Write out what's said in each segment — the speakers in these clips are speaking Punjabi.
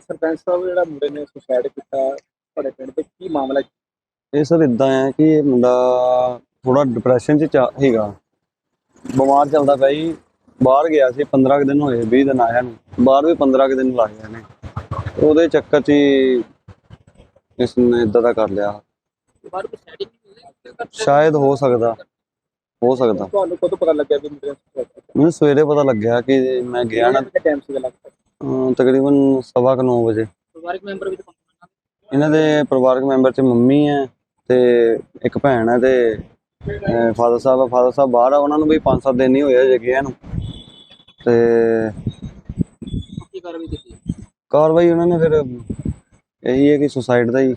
ਸਰਪੰਚ ਸਾਹਿਬ ਜਿਹੜਾ ਮੁੰਡੇ ਨੇ ਸੁਸਾਇਡ ਕੀਤਾ ਤੁਹਾਡੇ ਪਿੰਡ ਤੇ ਕੀ ਮਾਮਲਾ? ਇਹ ਸਰ ਇਦਾਂ ਹੈ ਕਿ ਇਹ ਮੁੰਡਾ ਥੋੜਾ ਡਿਪਰੈਸ਼ਨ ਚ ਚਾ- ਹੈਗਾ ਬਿਮਾਰ ਚੱਲਦਾ ਪਿਆ ਜੀ। ਬਾਹਰ ਗਿਆ ਸੀ 15 ਕੁ ਦਿਨ ਹੋਏ 20 ਦਿਨ ਆਇਆ ਨੂੰ। ਬਾਹਰ ਵੀ 15 ਕੁ ਦਿਨ ਲਾਏ ਨੇ ਉਹਦੇ ਚੱਕਰ 'ਚ ਹੀ ਇਸ ਨੇ ਇਦਾਂ ਦਾ ਕਰ ਲਿਆ। ਬਾਹਰ ਕੋਈ ਸੈਟਿੰਗ ਸ਼ਾਇਦ ਹੋ ਸਕਦਾ। ਹੋ ਸਕਦਾ। ਤੁਹਾਨੂੰ ਕਦੋਂ ਪਤਾ ਲੱਗਿਆ ਕਿ ਮੁੰਡੇ ਨੇ ਸੁਸਾਇਡ ਕੀਤਾ? ਮੈਨੂੰ ਸਵੇਰੇ ਪਤਾ ਲੱਗਿਆ ਕਿ ਮੈਂ ਗਿਆ ਨਾ ਟਾਈਮ ਲੱਗਦਾ? ਤਕਰੀਬਨ ਸਵਾ ਕੁ ਨੌ ਵਜੇ। ਪਰਿਵਾਰਕ ਮੈਂਬਰ ਵੀ ਇਹਨਾਂ ਦੇ ਪਰਿਵਾਰਕ ਮੈਂਬਰ 'ਚ ਮੰਮੀ ਹੈ ਤੇ ਇੱਕ ਭੈਣ ਹੈ ਤੇ ਫਾਦਰ ਸਾਹਿਬ ਫਾਦਰ ਸਾਹਿਬ ਬਾਹਰ ਆ ਉਹਨਾਂ ਨੂੰ ਵੀ 5-7 ਦਿਨ ਹੀ ਹੋਏ ਹਜੇ ਗਿਆ ਨੂੰ। ਤੇ ਕੀ ਕਾਰਵਾਈ ਕੀਤੀ? ਕਾਰਵਾਈ ਉਹਨਾਂ ਨੇ ਫਿਰ ਇਹੀ ਹੈ ਕਿ ਸੁਸਾਈਡ ਦਾ ਹੀ।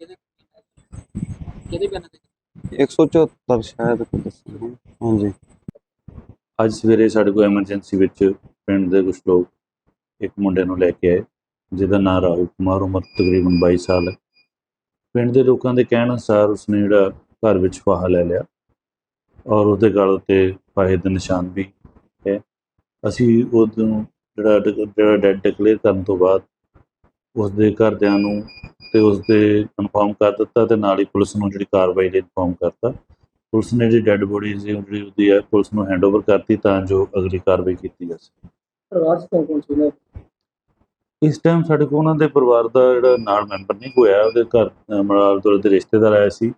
ਕਿਹਦੇ ਬਿਆਨ ਤੇ 174 ਸ਼ਾਇਦ ਕੋਈ ਦੱਸਿਆ ਹਾਂਜੀ। ਅੱਜ ਸਵੇਰੇ ਸਾਡੇ ਕੋਲ ਐਮਰਜੈਂਸੀ ਵਿੱਚ ਪਿੰਡ ਦੇ ਕੁਝ ਲੋਕ ਇੱਕ ਮੁੰਡੇ ਨੂੰ ਲੈ ਕੇ ਆਏ, ਜਿਹਦਾ ਨਾਮ ਰਾਹੁਲ ਕੁਮਾਰ, ਉਮਰ ਤਕਰੀਬਨ 22 ਸਾਲ ਹੈ। ਪਿੰਡ ਦੇ ਲੋਕਾਂ ਦੇ ਕਹਿਣ ਅਨੁਸਾਰ ਉਸਨੇ ਜਿਹੜਾ ਘਰ ਵਿੱਚ ਫਾਹਾ ਲੈ ਲਿਆ ਔਰ ਉਹਦੇ ਗਲ ਉੱਤੇ ਫਾਹੇ ਦੇ ਨਿਸ਼ਾਨ ਵੀ ਹੈ। ਅਸੀਂ ਉਹਨੂੰ ਜਿਹੜਾ ਜਿਹੜਾ ਡੈਡ ਡਿਕਲੇਅਰ ਕਰਨ ਤੋਂ ਬਾਅਦ ਉਸ ਦੇ ਘਰਦਿਆਂ ਨੂੰ ਤੇ ਉਸ ਦੇ ਕਨਫਰਮ ਕਰ ਦਿੱਤਾ ਤੇ ਨਾਲ ਹੀ ਪੁਲਿਸ ਨੂੰ ਜਿਹੜੀ ਕਾਰਵਾਈ ਲਈ ਇਨਫੋਰਮ ਕਰਤਾ। ਪੁਲਿਸ ਨੇ ਜਿਹੜੀ ਡੈੱਡ ਬੋਡੀ ਸੀ, ਜਿਹੜੀ ਉਹਦੀ ਹੈ, ਪੁਲਿਸ ਨੂੰ ਹੈਂਡਓਵਰ ਕਰਤੀ ਤਾਂ ਜੋ ਅਗਲੀ ਕਾਰਵਾਈ ਕੀਤੀ ਜਾ ਸਕੇ। ਪਰਿਵਾਰ ਚ ਕੌਣ ਕੌਣ ਇਸ ਟਾਈਮ ਸਾਡੇ ਕੋਲ ਉਹਨਾਂ ਦੇ ਪਰਿਵਾਰ ਦਾ ਜਿਹੜਾ ਨਾਲ ਮੈਂਬਰ ਨਹੀਂ ਹੋਇਆ ਉਹਦੇ ਘਰ ਮਲਾਲ ਤੋਂ ਦੇ ਰਿਸ਼ਤੇਦਾਰ ਆਏ ਸੀ।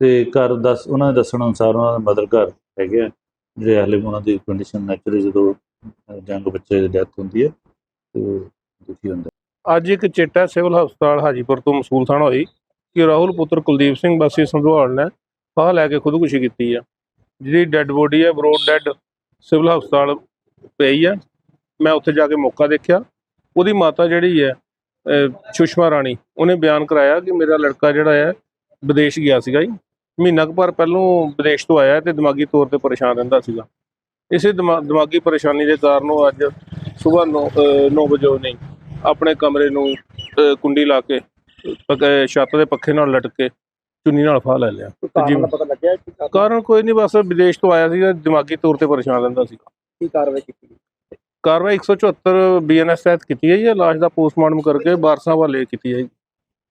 ਤੇ ਘਰ ਦੱਸ ਉਹਨਾਂ ਦੇ ਦੱਸਣ ਅਨੁਸਾਰ ਉਹਨਾਂ ਦਾ ਮਦਰ ਘਰ ਹੈਗੇ ਆ, ਜਿਹੜੇ ਹਾਲੇ ਉਹਨਾਂ ਦੀ ਕੰਡੀਸ਼ਨ ਨੈਚੁਰਲੀ ਜਦੋਂ ਅਹ, ਜੰਗ ਬੱਚੇ ਦੀ ਡੈਥ ਹੁੰਦੀ ਹੈ ਤੇ ਦੁਖੀ ਹੁੰਦਾ ਅੱਜ ਇੱਕ ਚਿੱਟਾ ਸਿਵਲ ਹਸਪਤਾਲ ਹਾਜੀਪੁਰ ਤੋਂ ਮਸੂਲ ਥਾਣਾ ਹੋਈ ਕਿ ਰਾਹੁਲ ਪੁੱਤਰ ਕੁਲਦੀਪ ਸਿੰਘ ਵਾਸੀ ਸੰਧਵਾਲ ਨੇ ਫਾਹ ਲੈ ਕੇ ਖੁਦਕੁਸ਼ੀ ਕੀਤੀ ਆ। ਜਿਹਦੀ ਡੈੱਡ ਬੋਡੀ ਹੈ ਬਰੋਡ ਡੈੱਡ ਸਿਵਲ ਹਸਪਤਾਲ ਪਈ ਆ। ਮੈਂ ਉੱਥੇ ਜਾ ਕੇ ਮੌਕਾ ਦੇਖਿਆ ਉਹਦੀ ਮਾਤਾ ਜਿਹੜੀ ਹੈ ਸੁਸ਼ਮਾ ਰਾਣੀ ਉਹਨੇ ਬਿਆਨ ਕਰਾਇਆ ਕਿ ਮੇਰਾ ਲੜਕਾ ਜਿਹੜਾ ਹੈ ਵਿਦੇਸ਼ ਗਿਆ ਸੀਗਾ ਜੀ। ਮਹੀਨਾ ਕੁ ਪਰ ਪਹਿਲੋਂ ਵਿਦੇਸ਼ ਤੋਂ ਆਇਆ ਤੇ ਦਿਮਾਗੀ ਤੌਰ ਤੇ ਪਰੇਸ਼ਾਨ ਰਹਿੰਦਾ ਸੀਗਾ। ਇਸੇ ਦਿਮਾ- ਦਿਮਾਗੀ ਪਰੇਸ਼ਾਨੀ ਦੇ ਕਾਰਨ ਉਹ ਅੱਜ ਸਵੇਰ 9 ਵਜੇ ਉਹਨੇ ਆਪਣੇ ਕਮਰੇ ਨੂੰ ਕੁੰਡੀ ਲਾ ਕੇ ਛੱਤ ਦੇ ਪੱਖੇ ਨਾਲ ਲਟਕ ਕੇ ਚੁੰਨੀ ਨਾਲ ਫਾਹ ਲੈ ਲਿਆ। ਕਾਰਨ ਜੀ। ਦਾ ਪਤਾ ਲੱਗਿਆ ਕਿ ਕਾਰਨ- ਕਾਰਨ ਕੋਈ ਨਹੀਂ ਬਸ ਵਿਦੇਸ਼ ਤੋਂ ਆਇਆ ਸੀਗਾ ਦਿਮਾਗੀ ਤੌਰ ਤੇ ਪਰੇਸ਼ਾਨ ਰਹਿੰਦਾ ਸੀ ਕੀ ਕਾਰਵਾਈ ਕੀਤੀ? ਕਾਰਵਾਈ 174 ਬੀਐਨਐਸ ਤਹਿਤ ਕੀਤੀ ਹੈ ਜੀ ਲਾਸ਼ ਦਾ ਪੋਸਟਮਾਰਟਮ ਕਰਕੇ ਵਾਰਸਾਂ ਹਵਾਲੇ ਕੀਤੀ ਹੈ ਜੀ।